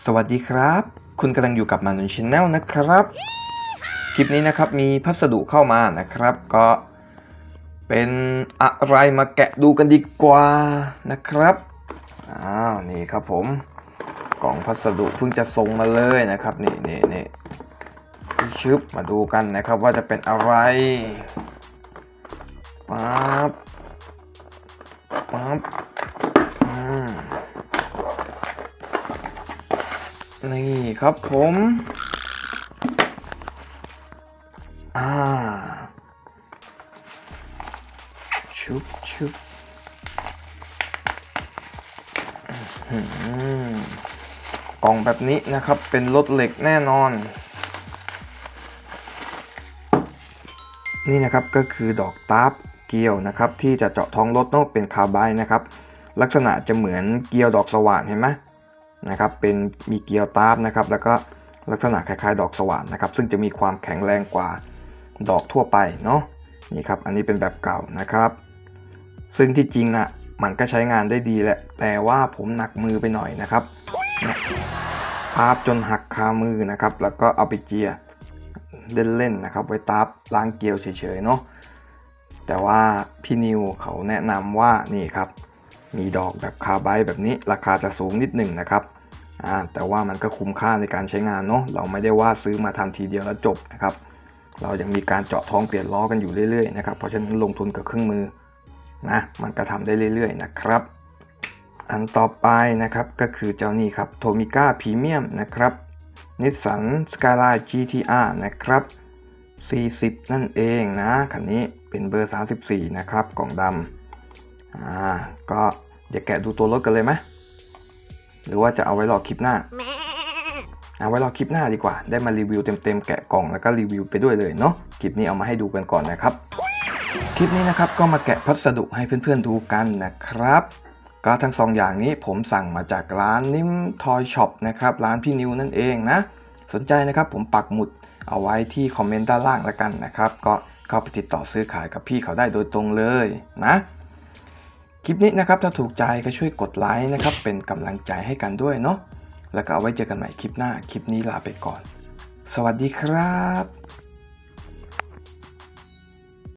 สวัสดีครับ คุณกำลังอยู่กับมานุนชแนลนะครับ คลิปนี้นะครับมีพัสดุเข้ามานะครับ ก็เป็นอะไรมาแกะดูกันดีกว่านะครับอ้าวนี่ครับผมกล่องพัสดุเพิ่งจะส่งมาเลยนะครับนี่นี่นี่ชึบมาดูกันนะครับว่าจะเป็นอะไรปั๊บปั๊บ นี่ครับผม อ่า ชุบชุบหือกล่องแบบนี้นะครับ เป็นรถเหล็กแน่นอน นี่นะครับก็คือดอกตาร์ปเกลียวนะครับ ที่จะเจาะท้องรถนอะเป็นคาร์บายนะครับ ลักษณะจะเหมือนเกลียวดอกสว่านเห็นไหม นะครับเป็นมีเกลียวตาร์ปนะครับแล้วก็ลักษณะคล้ายๆ ดอกสว่านนะครับ ซึ่งจะมีความแข็งแรงกว่าดอกทั่วไปเนาะนี่ครับอันนี้เป็นแบบเก่านะครับ ซึ่งที่จริงนะมันก็ใช้งานได้ดีแหละ แต่ว่าผมหนักมือไปหน่อยนะครับตาร์ปจนหักคามือนะครับ แล้วก็เอาไปเจียเล่นๆนะครับไว้ตาร์ปล้างเกลียวเฉยๆเนาะแต่ว่าพี่นิวเขาแนะนำว่านี่ครับ มีดอกแบบคาไบแบบนี้ราคาจะสูงนิดหนึ่งนะครับแต่ว่ามันก็คุ้มค่าในการใช้งานเนาะเราไม่ได้ว่าซื้อมาทำทีเดียวแล้วจบนะครับเรายังมีการเจาะท้องเปลี่ยนล้อกันอยู่เรื่อยๆนะครับเพราะฉะนั้นลงทุนกับเครื่องมือนะมันก็ทำได้เรื่อยๆนะครับ อันต่อไปนะครับก็คือเจ้านี้ครับโทมิก้าพรีเมียมนะครับนิสสันสกายไลน์ GTR นะครับ 40 นั่นเองนะคันนี้เป็นเบอร์ 34 นะครับกล่องดำ อ่า ก็อย่าแกะดูตัวรถกันเลยไหมหรือว่าจะเอาไว้รอคลิปหน้า เอาไว้รอคลิปหน้าดีกว่า ได้มารีวิวเต็มๆแกะกล่องแล้วก็รีวิวไปด้วยเลยเนาะ คลิปนี้เอามาให้ดูกันก่อนนะครับ คลิปนี้นะครับก็มาแกะพัสดุให้เพื่อนๆดูกันนะครับ ก็ทั้งสองอย่างนี้ผมสั่งมาจากร้านนิมทอยช็อปนะครับร้านพี่นิวนั่นเองนะ สนใจนะครับผมปักหมุดเอาไว้ที่คอมเมนต์ด้านล่างแล้วกันนะครับ ก็เข้าไปติดต่อซื้อขายกับพี่เขาได้โดยตรงเลยนะ คลิปนี้นะครับถ้าถูกใจก็ช่วยกดไลค์นะครับ เป็นกำลังใจให้กันด้วยเนาะแล้วก็เอาไว้เจอกันใหม่คลิปหน้า คลิปนี้ลาไปก่อน สวัสดีครับ